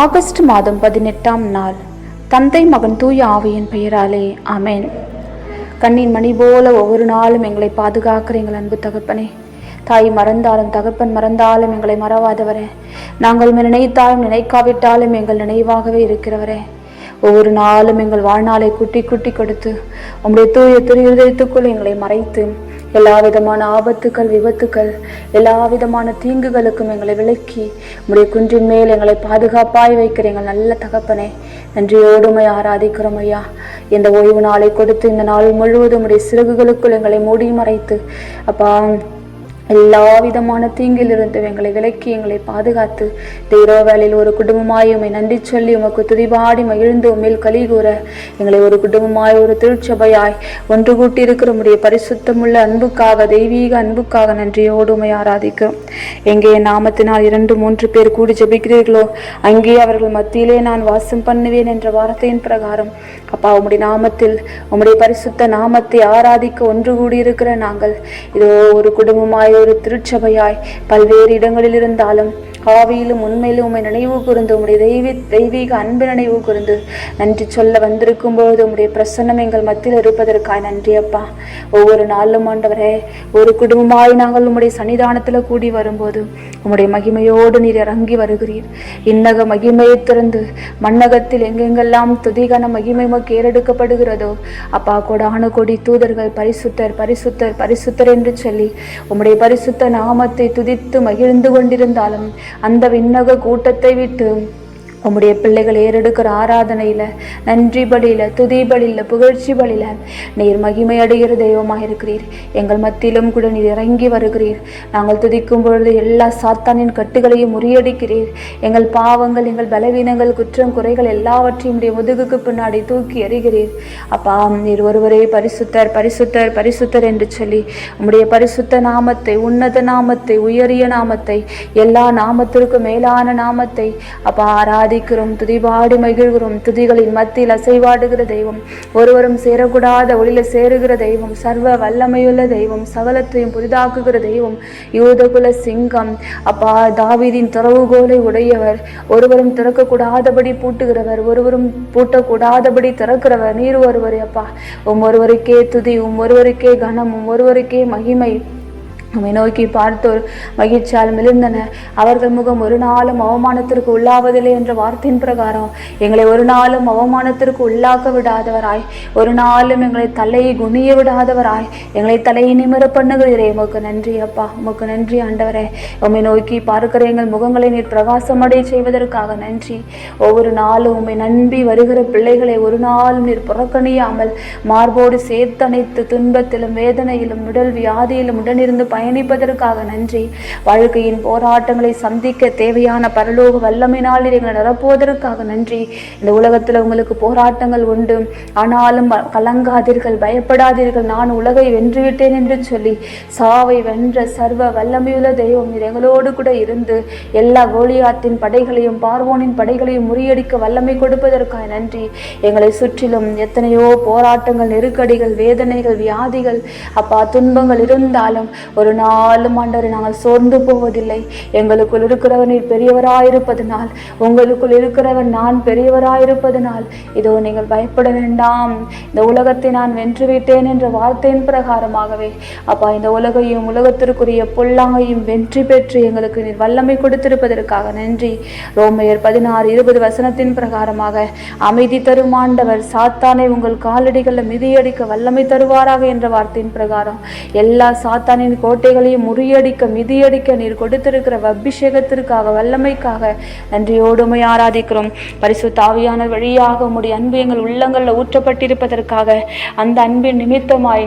August மாதம் பதினெட்டாம் நாள். தந்தை மகன் தூய ஆவியின் பெயராலே அமேன் கண்ணின் மணி போல ஒவ்வொரு நாளும் எங்களை பாதுகாக்கிற எங்கள் அன்பு தகப்பனே. தாய் மறந்தாலும் தகப்பன் மறந்தாலும் எங்களை மறவாதவரே. நாங்கள் நினைத்தாலும் நினைக்காவிட்டாலும் எங்கள் நினைவாகவே இருக்கிறவரே. ஒவ்வொரு நாளும் எங்கள் வாழ்நாளை குட்டி குட்டி கொடுத்து உங்களுடைய தூய திரு இருதயத்துக்குள் எங்களை மறைத்து எல்லா விதமான ஆபத்துக்கள் விபத்துக்கள் எல்லா விதமான தீங்குகளுக்கும் எங்களை விலக்கி உங்களுடைய குன்றின் மேல் எங்களை பாதுகாப்பாய் வைக்கிற எங்கள் நல்ல தகப்பனே நன்றியோடுமை ஆராதிக்கிறோம் ஐயா. இந்த ஓய்வு நாளை கொடுத்து இந்த நாள் முழுவதும் உடைய சிறகுகளுக்குள் எங்களை மூடி மறைத்து அப்பா எல்லா விதமான தீங்கிலிருந்து எங்களை விலக்கி எங்களை பாதுகாத்து. இந்த இரவு வேளையில் ஒரு குடும்பமாய் உம்மை நன்றி சொல்லி உமக்கு துதிபாடி மகிழ்ந்து உண்மையில் கலி கூற எங்களை ஒரு குடும்பமாய் ஒரு திருச்சபையாய் ஒன்று கூட்டி இருக்கிற உடைய பரிசுத்தமுள்ள அன்புக்காக தெய்வீக அன்புக்காக நன்றியோடு உமை ஆராதிக்கிறோம். எங்கே நாமத்தினால் இரண்டு மூன்று பேர் கூடி ஜெபிக்கிறீர்களோ அங்கே அவர்கள் மத்தியிலே நான் வாசம் பண்ணுவேன் என்ற வார்த்தையின் பிரகாரம். அப்பா உம்முடைய நாமத்தில் உம்முடைய பரிசுத்த நாமத்தை ஆராதிக்க ஒன்று கூடியிருக்கிற நாங்கள். இதோ ஒரு குடும்பமாய் ஒரு திருச்சபையாய் பல்வேறு இடங்களில் இருந்தாலும் ஆவியிலும் உண்மையிலும் உண்மை நினைவு கூர்ந்து உம்முடைய தெய்வீ தெய்வீக அன்பு நினைவு கூர்ந்து நன்றி சொல்ல வந்திருக்கும் பொழுது உம்முடைய பிரசன்னம் எங்கள் மத்தியில் இருப்பதற்காய் நன்றி அப்பா. ஒவ்வொரு நாளும் ஆண்டவரே ஒரு குடும்பமாய் நாங்கள் உம்முடைய சன்னிதானத்தில் கூடி வரும்போது உம்முடைய மகிமையோடு நீர் இறங்கி வருகிறீர். இன்னக மகிமையை திறந்து மன்னகத்தில் எங்கெங்கெல்லாம் துதிகன மகிமை ஏறெடுக்கப்படுகிறதோ அப்பா கொடான கொடி தூதர்கள் பரிசுத்தர் பரிசுத்தர் பரிசுத்தர் என்று சொல்லி உம்முடைய பரிசுத்த நாமத்தை துதித்து மகிழ்ந்து கொண்டிருந்தாலும் அந்த விண்ணக கூட்டத்தை விட்டு உம்முடைய பிள்ளைகள் ஏறெடுக்கிற ஆராதனையில் நன்றி பலியில் துதி பலியில் புகழ்ச்சி பலியில் நீர் மகிமை அடைகிற தெய்வமாக இருக்கிறீர். எங்கள் மத்தியிலும் கூட நீர் இறங்கி வருகிறீர். நாங்கள் துதிக்கும் பொழுது எல்லா சாத்தானின் கட்டுகளையும் முறியடிக்கிறீர். எங்கள் பாவங்கள் எங்கள் பலவீனங்கள் குற்றம் குறைகள் எல்லாவற்றையும் முதுகுக்கு பின்னாடி தூக்கி எறிகிறீர். அப்பா நீர் ஒருவரே பரிசுத்தர் பரிசுத்தர் பரிசுத்தர் என்று சொல்லி உம்முடைய பரிசுத்த நாமத்தை உன்னத நாமத்தை உயரிய நாமத்தை எல்லா நாமத்திற்கும் மேலான நாமத்தை அப்பா ஆராதிக்கிறோம் துதிபாடி மகிழ்கிறோம். துதிகளின் மத்தியில் அசைவாடுகிற தெய்வம் ஒருவரும் சேரக்கூடாத ஒளியில் சேருகிற தெய்வம் சர்வ வல்லமையுள்ள தெய்வம் சகலத்தையும் புதிதாக்குகிற தெய்வம் யூதகுல சிங்கம். அப்பா தாவிதின் திறவுகோலை உடையவர் ஒருவரும் திறக்கக்கூடாதபடி பூட்டுகிறவர் ஒருவரும் பூட்டக்கூடாதபடி திறக்கிறவர். நீர் ஒருவரே அப்பா. உம் ஒருவருக்கே துதி உம் ஒருவருக்கே கனம் உம் ஒருவருக்கே மகிமை. உம்மை நோக்கி பார்த்தோர் மகிழ்ச்சியால் மிளிர்ந்தன அவர்கள் முகம் ஒரு நாளும் அவமானத்திற்கு உள்ளாவதில்லை என்ற வார்த்தையின் பிரகாரம் எங்களை ஒரு நாளும் அவமானத்திற்கு உள்ளாக்க விடாதவராய். ஒரு நாளும் எங்களை தலையை குனிய விடாதவராய். எங்களை தலையை நிமிர பண்ணுகிறீரே. உமக்கு நன்றி அப்பா. உமக்கு நன்றி ஆண்டவரே. உம்மை நோக்கி பார்க்கிற எங்கள் முகங்களை நீர் பிரகாசமடை செய்வதற்காக நன்றி. ஒவ்வொரு நாளும் உம்மை நம்பி வருகிற பிள்ளைகளை ஒரு நாளும் நீர் புறக்கணியாமல் மார்போடு சேர்த்தணைத்து துன்பத்திலும் வேதனையிலும் உடல் வியாதியிலும் உடனிருந்து பயணிப்பதற்காக நன்றி. வாழ்க்கையின் போராட்டங்களை சந்திக்க தேவையான பரலோக வல்லமையினால் எங்களை நிரப்புவதற்காக நன்றி. இந்த உலகத்தில் உங்களுக்கு போராட்டங்கள் உண்டு. ஆனாலும் கலங்காதீர்கள் பயப்படாதீர்கள். நான் உலகை வென்றுவிட்டேன் என்று சொல்லி சாவை வென்ற சர்வ வல்லமையுள்ள தெய்வம் நீர் எங்களோடு கூட இருந்து எல்லா கோலியாத்தின் படைகளையும் பார்வோனின் படைகளையும் முறியடிக்க வல்லமை கொடுப்பதற்காக நன்றி. எங்களை சுற்றிலும் எத்தனையோ போராட்டங்கள் நெருக்கடிகள் வேதனைகள் வியாதிகள் அப்பா துன்பங்கள் இருந்தாலும் ஒரு நாளும் ஆண்டவரை நாங்கள் சோர்ந்து போவதில்லை. எங்களுக்குள் இருக்கிறவர் நீர் பெரியவராயிருப்பதனால் உங்களுக்குள் இருக்கிறவர் நான் பெரியவராயிருப்பதனால். இதோ நீங்கள் பயப்பட வேண்டாம். இந்த உலகத்தை நான் வென்றுவிட்டேன் என்ற வார்த்தையின் பிரகாரமாகவே. அப்பா இந்த உலகையும் உலகத்திற்குரிய பொல்லாங்கையும் வெற்றி பெற்று எங்களுக்கு நீர் வல்லமை கொடுத்திருப்பதற்காக நன்றி. ரோமையர் பதினாறு இருபது வசனத்தின் பிரகாரமாக அமைதி தரும் ஆண்டவர் சாத்தானை உங்கள் காலடிகளில் மிதியடிக்க வல்லமை தருவாராக என்ற வார்த்தையின் பிரகாரம். எல்லா சாத்தானின் கோட்டைகளையும் முறியடிக்க மிதியடிக்க நீர் கொடுத்திருக்கிற அபிஷேகத்திற்காக வல்லமைக்காக நன்றியோடுமை ஆராதிக்கிறோம். பரிசு தாவியான வழியாக உம்முடைய அன்பு எங்கள் உள்ளங்களில் ஊற்றப்பட்டிருப்பதற்காக அந்த அன்பின் நிமித்தமாய்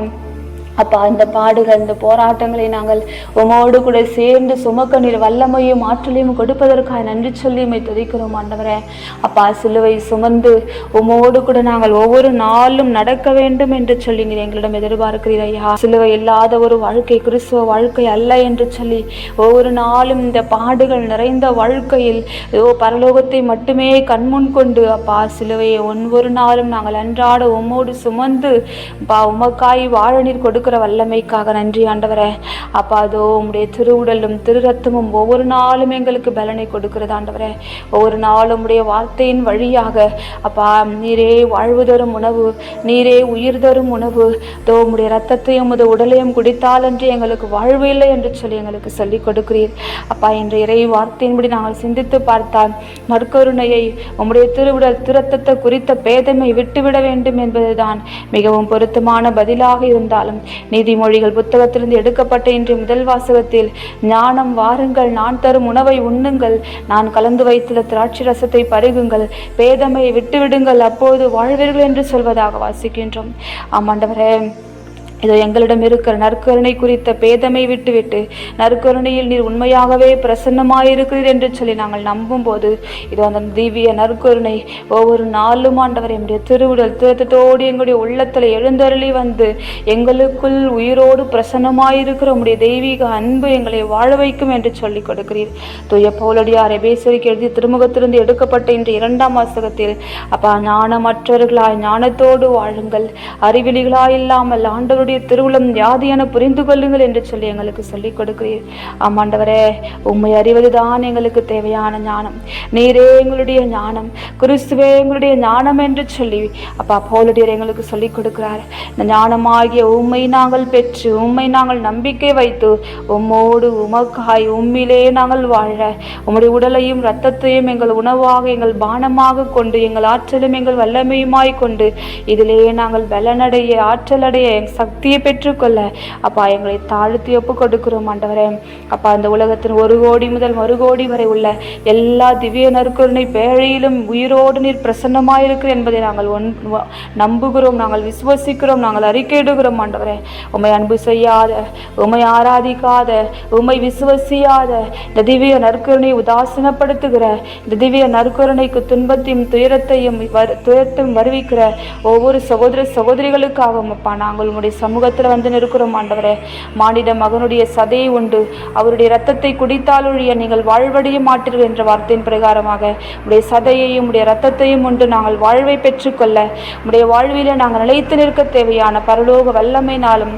அப்பா இந்த பாடுகள் இந்த போராட்டங்களை நாங்கள் உமோடு கூட சேர்ந்து சுமக்க நீர் வல்லமையும் ஆற்றலையும் கொடுப்பதற்காக நன்றி சொல்லி உம்மை துதிக்கிறோம் ஆண்டவரே. அப்பா சிலுவை சுமந்து உமோடு கூட நாங்கள் ஒவ்வொரு நாளும் நடக்க வேண்டும் என்று சொல்லி நீர் எங்களிடம் எதிர்பார்க்கிறீர் ஐயா. சிலுவை இல்லாத ஒரு வாழ்க்கை கிறிஸ்துவ வாழ்க்கை அல்ல என்று சொல்லி ஒவ்வொரு நாளும் இந்த பாடுகள் நிறைந்த வாழ்க்கையில் ஏதோ பரலோகத்தை மட்டுமே கண்முன் கொண்டு அப்பா சிலுவையை ஒவ்வொரு நாளும் நாங்கள் அன்றாட உம்மோடு சுமந்து அப்பா உமக்காய் வாழ நீர் கொடுக்க கொடுக்குற வல்லமைக்காக நன்றி ஆண்டவரே. அப்பா அதோ உம்முடைய திருவுடலும் திரு ரத்தமும் ஒவ்வொரு நாளும் எங்களுக்கு பலனை கொடுக்கிறது ஆண்டவரே. ஒவ்வொரு நாளும் உடைய வார்த்தையின் வழியாக அப்பா நீரே வாழ்வு தரும் உணவு நீரே உயிர் தரும் உணவு. தோ உம்முடைய ரத்தத்தையும் உமது உடலையும் குடித்தாலன்றி எங்களுக்கு வாழ்வு இல்லை என்று சொல்லி எங்களுக்கு சொல்லிக் கொடுக்கிறீர். அப்பா என்ற இறை வார்த்தையின்படி நாங்கள் சிந்தித்து பார்த்தால் நற்கருணையை உம்முடைய திருவுடல் திருத்தத்தை குறித்த பேதமை விட்டுவிட வேண்டும் என்பதுதான் மிகவும் பொருத்தமான பதிலாக இருந்தாலும் நீதிமொழிகள் புத்தகத்திலிருந்து எடுக்கப்பட்ட இன்றைய முதல் வாசகத்தில் ஞானம் வாருங்கள் நான் தரும் உணவை உண்ணுங்கள். நான் கலந்து வைத்துள்ள திராட்சை ரசத்தை பருகுங்கள். பேதமையை விட்டுவிடுங்கள். அப்போது வாழ்வீர்கள் என்று சொல்வதாக வாசிக்கின்றோம். ஆமாண்டவரே இதோ எங்களிடம் இருக்கிற நற்கருணை குறித்த பேதமை விட்டுவிட்டு நற்கருணையில் நீர் உண்மையாகவே பிரசன்னமாயிருக்கிறீர் என்று சொல்லி நாங்கள் நம்பும்போது இதோ அந்த திவ்ய நற்கருணை ஒவ்வொரு நாளும் ஆண்டவர் என்னுடைய திருவுடல் திருத்தத்தோடு எங்களுடைய உள்ளத்தில் எழுந்தருளி வந்து எங்களுக்குள் உயிரோடு பிரசன்னமாயிருக்கிற உடைய தெய்வீக அன்பு எங்களை வாழ வைக்கும் என்று சொல்லி கொடுக்கிறீர். தூய பௌலடியார் எபேசரிக்கு எழுதி திருமுகத்திலிருந்து எடுக்கப்பட்ட இன்று இரண்டாம் வாசகத்தில் அப்பா ஞானமற்றவர்களாய் ஞானத்தோடு வாழுங்கள் அறிவிலிகளாய் இல்லாமல் ஆண்டவருடைய திருவுளம் யாது என புரிந்து கொள்ளுங்கள் என்று சொல்லி எங்களுக்கு சொல்லிக் கொடுக்கிறீர். ஆமாண்டவரே உம்மை அறிவதுதான் எங்களுக்கு தேவையான ஞானம். நீரே எங்களுடைய ஞானம் கிறிஸ்துவே எங்களுடைய ஞானம் என்று சொல்லி அப்பா போலடியர் எங்களுக்கு சொல்லிக் கொடுக்கிறார். இந்த ஞானமாகிய உம்மை நாங்கள் பெற்று உம்மை நாங்கள் நம்பிக்கை வைத்து உம்மோடு உமக்காய் உம்மிலே நாங்கள் வாழ உம்முடைய உடலையும் இரத்தத்தையும் எங்கள் உணவாக எங்கள் பானமாக கொண்டு எங்கள் ஆற்றலும் எங்கள் வல்லமையுமாய் கொண்டு இதிலே நாங்கள் பலனடைய ஆற்றலடைய சக்தியை பெற்றுக்கொள்ள. அப்பா எங்களை தாழ்த்தி ஒப்பு கொடுக்கிறோம் ஆண்டவரே. அப்பா அந்த உலகத்தின் ஒரு கோடி முதல் மறு கோடி வரை உள்ள எல்லா திவ்ய நற்கருணை பேழையிலும் உயிரோடு நீர் பிரசன்னமாயிருக்கிற என்பதை நாங்கள் ஒன் நம்புகிறோம் நாங்கள் விசுவசிக்கிறோம் நாங்கள் அறிக்கையிடுகிறோம் ஆண்டவரே. உமை அன்பு செய்யாத உமை ஆராதிக்காத உமை விசுவசியாத இந்த திவ்ய நற்கருணை உதாசீனப்படுத்துகிற இந்த திவ்ய நற்கருணைக்கு துன்பத்தையும் துயரத்தையும் வரு- துயரத்தையும் வருவிக்கிற ஒவ்வொரு சகோதர சகோதரிகளுக்காகவும் அப்பா நாங்கள் உங்களுடைய சமூகத்தில் வந்து நிற்கிறோம் ஆண்டவரே. மானிட மகனுடைய சதையை உண்டு. அவருடைய இரத்தத்தை குடித்தாலொழிய நீங்கள் வாழ்வடைய மாட்டீர்கள் என்ற வார்த்தையின் பிரகாரமாக. உடைய சதையையும் உடைய இரத்தத்தையும் உண்டு. நாங்கள் வாழ்வை பெற்றுக்கொள்ள உடைய வாழ்வில நாங்கள் நிலைத்து நிற்க தேவையான பரலோக வல்லமைனாலும்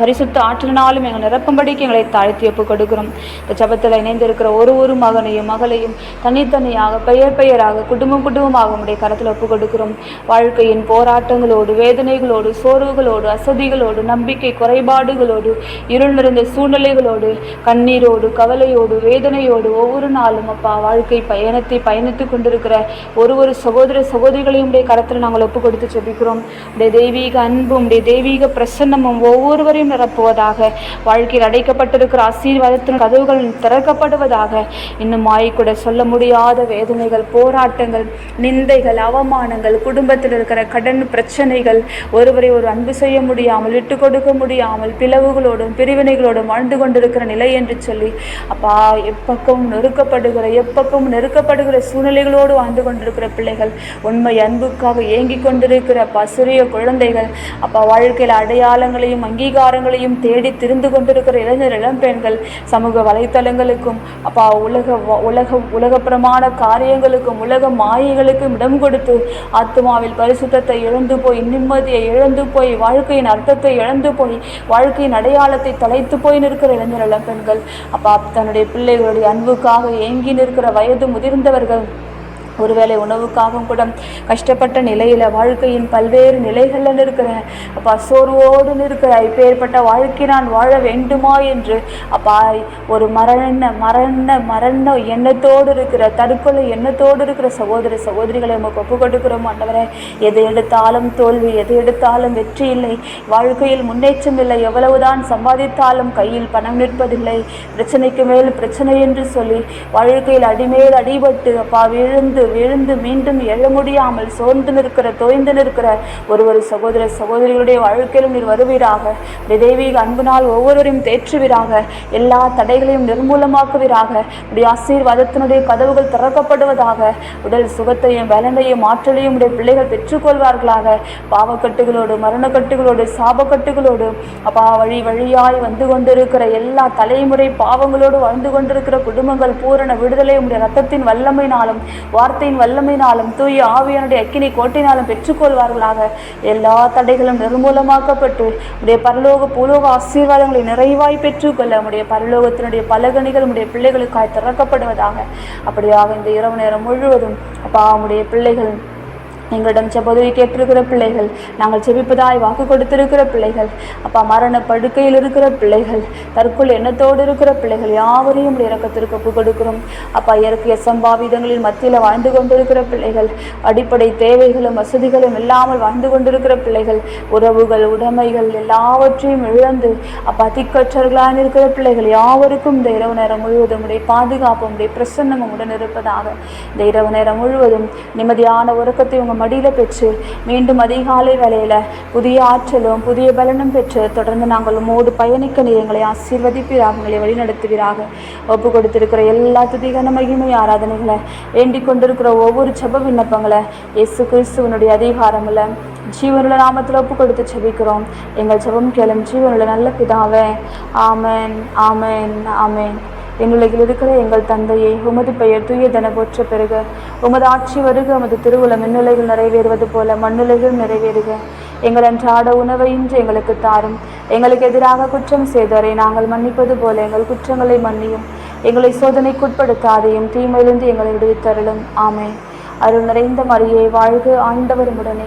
பரிசுத்த ஆற்றலினாலும் எங்கள் நிரப்பும்படிக்கு எங்களை தாழ்த்தி ஒப்பு கொடுக்கிறோம். இந்த ஜபத்தில் இணைந்திருக்கிற ஒரு ஒரு மகனையும் மகளையும் தனித்தனியாக பெயர் பெயராக குடும்பம் குடும்பமாக உடைய கரத்தில் ஒப்பு கொடுக்கிறோம். வாழ்க்கையின் போராட்டங்களோடு வேதனைகளோடு சோர்வுகளோடு அசதிகளோடு நம்பிக்கை குறைபாடுகளோடு இருள் நிறைந்த சூழ்நிலைகளோடு கண்ணீரோடு கவலையோடு வேதனையோடு ஒவ்வொரு நாளும் அப்பா வாழ்க்கை பயணத்தை பயணித்து கொண்டிருக்கிற ஒரு ஒரு சகோதர சகோதரிகளையும் உடைய கரத்தில் நாங்கள் ஒப்பு கொடுத்து ஜெபிக்கிறோம். உடைய தெய்வீக அன்பும் உடைய தெய்வீக பிரசன்னமும் ஒவ்வொருவரையும் நிரப்புவதாக வாழ்க்கையில் அடைக்கப்பட்டிருக்கிற ஆசீர்வாதத்தின் கதவுகள் திறக்கப்படுவதாக. இன்னும் ஆய்க்கூட சொல்ல முடியாத வேதனைகள் போராட்டங்கள் நிந்தைகள் அவமானங்கள் குடும்பத்தில் இருக்கிற கடன் பிரச்சனைகள் ஒருவரை ஒரு அன்பு செய்ய முடியாமல் விட்டு கொடுக்க முடியாமல் பிளவுகளோடும் பிரிவினைகளோடும் வாழ்ந்து கொண்டிருக்கிற நிலை என்று சொல்லி அப்பா எப்பக்கம் நெருக்கப்படுகிற எப்பக்கம் நெருக்கப்படுகிற சூழ்நிலைகளோடு வாழ்ந்து கொண்டிருக்கிற பிள்ளைகள் உண்மை அன்புக்காக ஏங்கிக் கொண்டிருக்கிற பசுரிய குழந்தைகள் அப்பா வாழ்க்கையில் அடையாளங்களையும் அங்கீகாரம் அங்கீகாரங்களையும் தேடி திரிந்து கொண்டிருக்கிற இளைஞர் இளம்பெண்கள் சமூக வலைத்தளங்களுக்கும் அப்பா உலக உலக உலகப்பிரமாண காரியங்களுக்கும் உலக மாயைகளுக்கும் இடம் கொடுத்து ஆத்மாவில் பரிசுத்தத்தை இழந்து போய் நிம்மதியை இழந்து போய் வாழ்க்கையின் அர்த்தத்தை இழந்து போய் வாழ்க்கையின் அடையாளத்தை தொலைத்து போய் நிற்கிற இளைஞர் இளம்பெண்கள் அப்பா தன்னுடைய பிள்ளைகளுடைய அன்புக்காக ஏங்கி நிற்கிற வயது முதிர்ந்தவர்கள் ஒருவேளை உணவுக்காகவும் கூட கஷ்டப்பட்ட நிலையில் வாழ்க்கையின் பல்வேறு நிலைகளில் இருக்கிற அப்பா சோர்வோடு இருக்கிற இப்பேற்பட்ட வாழ்க்கை நான் வாழ வேண்டுமா என்று? அப்பா ஒரு மரண மரண மரண எண்ணத்தோடு இருக்கிற தற்கொலை எண்ணத்தோடு இருக்கிற சகோதர சகோதரிகளை நமக்கு ஒப்பு கொடுக்கிறோம் ஆண்டவரே. எது எடுத்தாலும் தோல்வி எது எடுத்தாலும் வெற்றி இல்லை. வாழ்க்கையில் முன்னேற்றம் இல்லை. எவ்வளவுதான் சம்பாதித்தாலும் கையில் பணம் நிற்பதில்லை. பிரச்சனைக்கு மேல் பிரச்சனை என்று சொல்லி வாழ்க்கையில் அடிமேல் அடிபட்டு அப்பா விழுந்து விழுந்து மீண்டும் எழ முடியாமல் சோர்ந்து நிற்கிற தோய்ந்து நிற்கிற ஒரு ஒரு சகோதர சகோதரிகளுடைய வாழ்க்கையிலும் நீர் வருவீராக. தெய்வீக அன்பினால் ஒவ்வொருவரையும் தேற்றுவீராக. எல்லா தடைகளையும் நிர்மூலமாக்குவீராக. உடைய ஆசீர்வாதத்தினுடைய கதவுகள் திறக்கப்படுவதாக. உடல் சுகத்தையும் பலனையும் ஆற்றலையும் உடைய பிள்ளைகள் பெற்றுக்கொள்வார்களாக. பாவக்கட்டுகளோடு மரணக்கட்டுகளோடு சாபக்கட்டுகளோடு. அப்பா வழி வழியாய் வந்து கொண்டிருக்கிற எல்லா தலைமுறை பாவங்களோடு வாழ்ந்து கொண்டிருக்கிற குடும்பங்கள் பூரண விடுதலை உடைய ரத்தத்தின் வல்லமைனாலும் வார்த்தை வார்த்தையின் வல்லமையினாலும் தூய ஆவியனுடைய அக்கினி கோட்டினாலும் பெற்றுக்கொள்வார்களாக. எல்லா தடைகளும் நிர்மூலமாக்கப்பட்டு உடைய பரலோக பூலோக ஆசீர்வாதங்களை நிறைவாய் பெற்றுக்கொள்ள உடைய பரலோகத்தினுடைய பலகணிகள் உடைய பிள்ளைகளுக்காய் திறக்கப்படுவதாக. அப்படியாக இந்த இரவு நேரம் முழுவதும் அப்பா உடைய பிள்ளைகள் எங்களிடம் செபதுவை கேட்டிருக்கிற பிள்ளைகள் நாங்கள் செபிப்பதாய் வாக்கு கொடுத்திருக்கிற பிள்ளைகள் அப்பா மரண படுக்கையில் இருக்கிற பிள்ளைகள் தற்கொலை எண்ணத்தோடு இருக்கிற பிள்ளைகள் யாவரையும் இறக்கத்திற்கு ஒப்பு கொடுக்கிறோம். அப்பா இயற்கை சம்பாவிதங்களில் மத்தியில் வாழ்ந்து கொண்டிருக்கிற பிள்ளைகள் அடிப்படை தேவைகளும் வசதிகளும் இல்லாமல் வாழ்ந்து கொண்டிருக்கிற பிள்ளைகள் உறவுகள் உடைமைகள் எல்லாவற்றையும் இழந்து அப்பா திக்கற்றர்களாக இருக்கிற பிள்ளைகள் யாவருக்கும் இந்த இரவு நேரம் முழுவதும் உடைய பாதுகாப்பும் உடைய பிரசன்னமும் உடன் இருப்பதாக. இந்த இரவு நேரம் முழுவதும் நிம்மதியான உறக்கத்தை உங்கள் மடியில் பெற்று மீண்டும் அதிகாலை வேலையில் புதிய ஆற்றலும் புதிய பலனும் பெற்று தொடர்ந்து நாங்கள் உமோடு பயணிக்க நீர் எங்களை ஆசீர்வதிப்பீராக எங்களை வழிநடத்துவீராக. ஒப்பு கொடுத்திருக்கிற எல்லா துதிகன மகிமை ஆராதனைகளை வேண்டிக் கொண்டிருக்கிற ஒவ்வொரு செப விண்ணப்பங்களை இயேசு கிறிஸ்துவனுடைய அதிகாரமில் ஜீவனுள்ள நாமத்தில் ஒப்பு கொடுத்து செபிக்கிறோம் எங்கள் ஜெபம் கேளும் ஜீவனுள்ள நல்ல பிதாவே. ஆமேன் ஆமேன் ஆமேன். என்னுலகில் இருக்கிற எங்கள் தந்தையை உமது பெயர் தூயதென போற்ற பெறுக. உமது ஆட்சி வருக உமது திருவுளம் மின்னுலகில் நிறைவேறுவது போல மண்ணுலகில் நிறைவேறுக. எங்கள் அன்றாட உணவை இன்று எங்களுக்கு தாரும். எங்களுக்கு எதிராக குற்றம் செய்தோரை நாங்கள் மன்னிப்பது போல எங்கள் குற்றங்களை மன்னியும். எங்களை சோதனைக்குட்படுத்தாதையும் தீமையிலிருந்து எங்களை விடுவித்தருளும். ஆமே அருள் நிறைந்த மரியே வாழ்க ஆண்டவரும் உடனே